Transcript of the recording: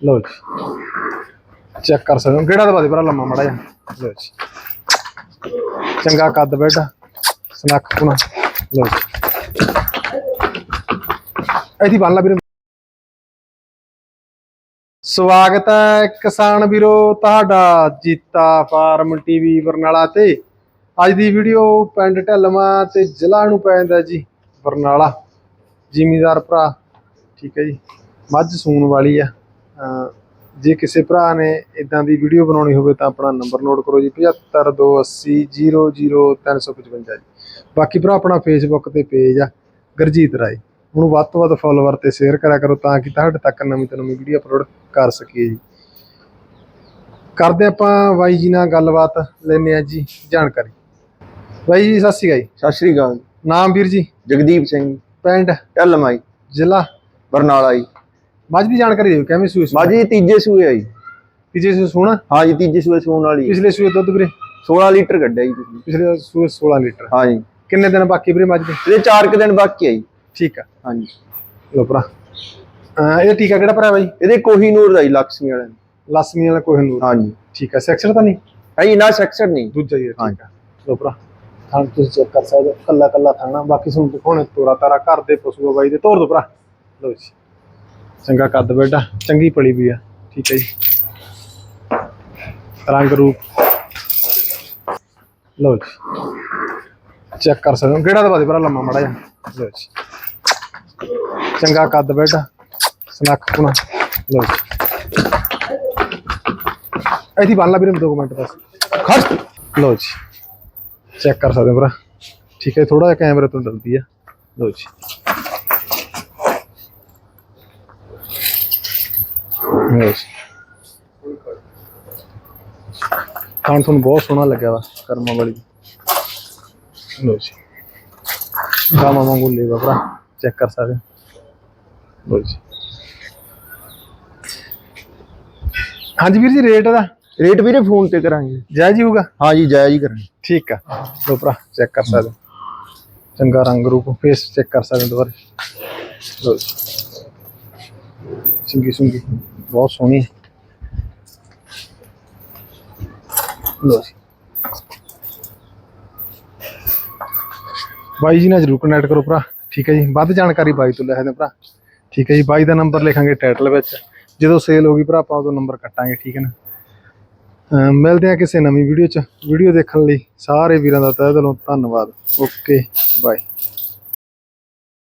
ਲਓ ਜੀ। ਚੈੱਕ ਕਰ ਸਕਦੇ ਹੋ। ਕਿਹੜਾ ਦਵਾ ਦੇ ਭਰਾ, ਲੰਮਾ ਮੜਾ ਜਾ ਲਓ ਜੀ। ਚੰਗਾ ਕੱਦ ਬੈਠਾ ਸਨੱਖ ਪੁਣਾ। ਲਓ ਜੀ। ਇਹਦੀ ਬੰਨ ਲਾ ਵੀਰੇ। ਸਵਾਗਤ ਹੈ ਕਿਸਾਨ ਵੀਰੋ, ਤੁਹਾਡਾ ਜੀਤਾ ਫਾਰਮ ਟੀਵੀ ਬਰਨਾਲਾ ਤੇ। ਅੱਜ ਦੀ ਵੀਡੀਓ ਪਿੰਡ ਢਲਮਾ ਤੇ ਜ਼ਿਲ੍ਹਾ ਨੂੰ ਪੈ ਜਾਂਦਾ ਜੀ, ਬਰਨਾਲਾ। ਜ਼ਿਮੀਦਾਰ ਭਰਾ, ਠੀਕ ਹੈ ਜੀ। ਮੱਝ ਸੂਣ ਵਾਲੀ ਆ। ਜੇ ਕਿਸੇ ਭਰਾ ਨੇ ਇਦਾਂ ਦੀ ਵੀਡੀਓ ਬਣਾਉਣੀ ਹੋਵੇ ਤਾਂ ਆਪਣਾ ਨੰਬਰ ਨੋਟ ਕਰੋ ਜੀ 7528000355 ਜੀ। ਬਾਕੀ ਭਰਾ ਆਪਣਾ ਫੇਸਬੁੱਕ ਤੇ ਪੇਜ ਆ ਗਰਜੀਤ ਰਾਏ। ਉਹਨੂੰ ਵੱਧ ਤੋਂ ਵੱਧ ਫੋਲੋਵਰ ਤੇ ਸ਼ੇਅਰ ਕਰਿਆ ਕਰੋ ਤਾਂ ਕਿ ਤੁਹਾਡੇ ਤੱਕ ਨਵੀਂ ਤੋਂ ਨਵੀਂ ਵੀਡੀਓ ਅਪਲੋਡ ਕਰ ਸਕੀਏ ਜੀ। ਕਰਦੇ ਆਪਾਂ ਬਾਈ ਜੀ ਨਾਲ ਗੱਲਬਾਤ ਲੈਨੇ ਆ ਜੀ ਜਾਣਕਾਰੀ। ਬਾਈ ਜੀ ਸਤਿ ਸ਼੍ਰੀ ਅਕਾਲ ਸਤਿ ਸ਼੍ਰੀ ਅਕਾਲ। ਨਾਮ ਵੀਰ ਜੀ? ਜਗਦੀਪ ਸਿੰਘ। ਪਿੰਡ? ਢਲਮਾਈ ਜ਼ਿਲ੍ਹਾ? ਬਰਨਾਲਾ ਜੀ। ਮੱਝ ਦੀ ਜਾਣਕਾਰੀ ਦਿਓ ਕਿਵੇਂ ਸੂਏ ਸੂਏ? ਮਾਜੀ ਤੀਜੇ ਸੂਏ ਆਈ ਤੀਜੇ ਸੂਏ ਸੋਣਾ ਹਾਂ ਜੀ ਤੀਜੇ ਸੂਏ ਸੂਣ ਵਾਲੀ ਪਿਛਲੇ ਸੂਏ ਦੁੱਧ ਵੀਰੇ? 16 ਲੀਟਰ ਕੱਢਿਆ ਜੀ ਤੁਸੀਂ। ਪਿਛਲੇ ਸੂਏ 16 ਲੀਟਰ। ਹਾਂ ਜੀ। ਕਿੰਨੇ ਦਿਨ ਬਾਕੀ ਵੀਰੇ ਮੱਝ ਦੇ? ਇਹਦੇ 4 ਕੁ ਦਿਨ ਬਾਕੀ ਆਈ ਠੀਕ ਆ। ਹਾਂ ਜੀ। ਲੋ ਭਰਾ। ਅਹ ਇਹਦਾ ਟੀਕਾ ਕਿਹੜਾ ਭਰਾ ਬਾਈ ਇਹਦੇ ਕੋਹੀਨੂਰ ਦਾ ਜੀ ਲక్ష్ਮੀ ਵਾਲੇ ਲਸਮੀ ਵਾਲਾ ਕੋਹਨੂਰ ਹਾਂ ਜੀ। ਠੀਕ ਆ ਸੈਕਸ਼ਨ ਤਾਂ ਨਹੀਂ? ਹੈ ਜੀ ਨਾ ਸੈਕਸ਼ਨ ਨਹੀਂ। ਦੂਜਾ ਹੀ ਆ, ਠੀਕ ਆ। ਲੋ ਭਰਾ। ਥਾਂ ਤੁਸੀਂ ਚੈੱਕ ਕਰ ਸਕਦੇ ਹੋ ਕੱਲਾ ਕੱਲਾ ਥਾਣਾ। ਬਾਕੀ ਤੁਹਾਨੂੰ ਦਿਖਾਉਣੇ ਤੋਰਾ ਤਾਰਾ ਘਰ ਦੇ ਪਸ਼ੂ ਆ ਬਾਈ ਦੇ। ਤੋਰ ਦੋ ਭਰਾ। ਲੋ ਜੀ। ਚੰਗਾ ਕੱਦ ਬੈਠਾ ਚੰਗੀ ਪਲੀ ਵੀ ਆ, ਠੀਕ ਹੈ ਜੀ। ਰੰਗ ਰੂਪ। ਲਓ ਜੀ। ਚੈੱਕ ਕਰ ਸਕਦੇ ਹੋ ਕਿਹੜਾ ਦਵਾ ਦੇ ਭਰਾ, ਲੰਮਾ ਮੜਾ ਜਾ ਲੋ ਜੀ। ਚੰਗਾ ਕੱਦ ਬੈਠਾ ਸਨੱਖ ਪੁਣਾ। ਲੋ ਜੀ। ਇਹਦੀ ਬੰਨ ਲਾ ਵੀਰੇ, ਦੋ ਕੁ ਮਿੰਟ ਬਸ। ਖੜ। ਲੋ ਜੀ। ਚੈੱਕ ਕਰ ਸਕਦੇ ਹੋ ਭਰਾ। ਠੀਕ ਹੈ ਥੋੜਾ ਜਿਹਾ ਕੈਮਰੇ ਤੋਂ ਡਲਦੀ ਆ। ਲੋ ਜੀ। ਲਓ ਜੀ ਖਾਣ ਤੁਹਾਨੂੰ ਬਹੁਤ ਸੋਹਣਾ ਲੱਗਿਆ ਵਾ ਕਰਮਾਂ ਵਾਲੀ। ਲੋ ਜੀ। ਗਾਮਾ ਵਾਂਗੂ ਲੈਵਾ ਭਰਾ ਚੈੱਕ ਕਰ ਸਕਦੇ ਲੋ ਜੀ। ਹਾਂਜੀ ਵੀਰ ਜੀ ਰੇਟ ਦਾ? ਰੇਟ ਵੀਰੇ ਫੋਨ ਤੇ ਕਰਾਂਗੇ। ਜਾਇਜ਼ ਹੀ ਹੋਊਗਾ? ਹਾਂ ਜੀ ਜਾਇਜ਼ ਹੀ ਕਰਾਂਗੇ। ਠੀਕ ਆ। ਲੋ ਭਰਾ ਚੈੱਕ ਕਰ ਸਕਦੇ। ਚੰਗਾ ਰੰਗ ਰੂਪ ਫੇਸ ਚੈੱਕ ਕਰ ਸਕਦੇ ਦੁਬਾਰਾ। ਲੋ ਜੀ। ਸਿੰਗੀ ਸੁੰਗੀ। ਬਹੁਤ ਸੋਹਣੀ ਹੈ। ਲੋ ਜੀ। ਬਾਈ ਜੀ ਨਾਲ ਜਰੂਰ ਕਨੈਕਟ ਕਰੋ ਭਰਾ। ਠੀਕ ਹੈ ਜੀ। ਵੱਧ ਜਾਣਕਾਰੀ ਬਾਈ ਤੋਂ ਲੈ ਸਕਦੇ ਭਰਾ। ਠੀਕ ਹੈ ਜੀ। ਬਾਈ ਦਾ ਨੰਬਰ ਲਿਖਾਂਗੇ ਟਾਈਟਲ ਵਿੱਚ। ਜਦੋਂ ਸੇਲ ਹੋ ਗਈ ਭਰਾ, ਆਪਾਂ ਉਦੋਂ ਨੰਬਰ ਕੱਟਾਂਗੇ। ਠੀਕ ਹੈ ਨਾ? ਅਮ ਮਿਲਦੇ ਆ ਕਿਸੇ ਨਵੀਂ ਵੀਡੀਓ 'ਚ। ਵੀਡੀਓ ਦੇਖਣ ਲਈ ਸਾਰੇ ਵੀਰਾਂ ਦਾ ਤਹਿ ਦਿਲੋਂ ਧੰਨਵਾਦ। Okay bye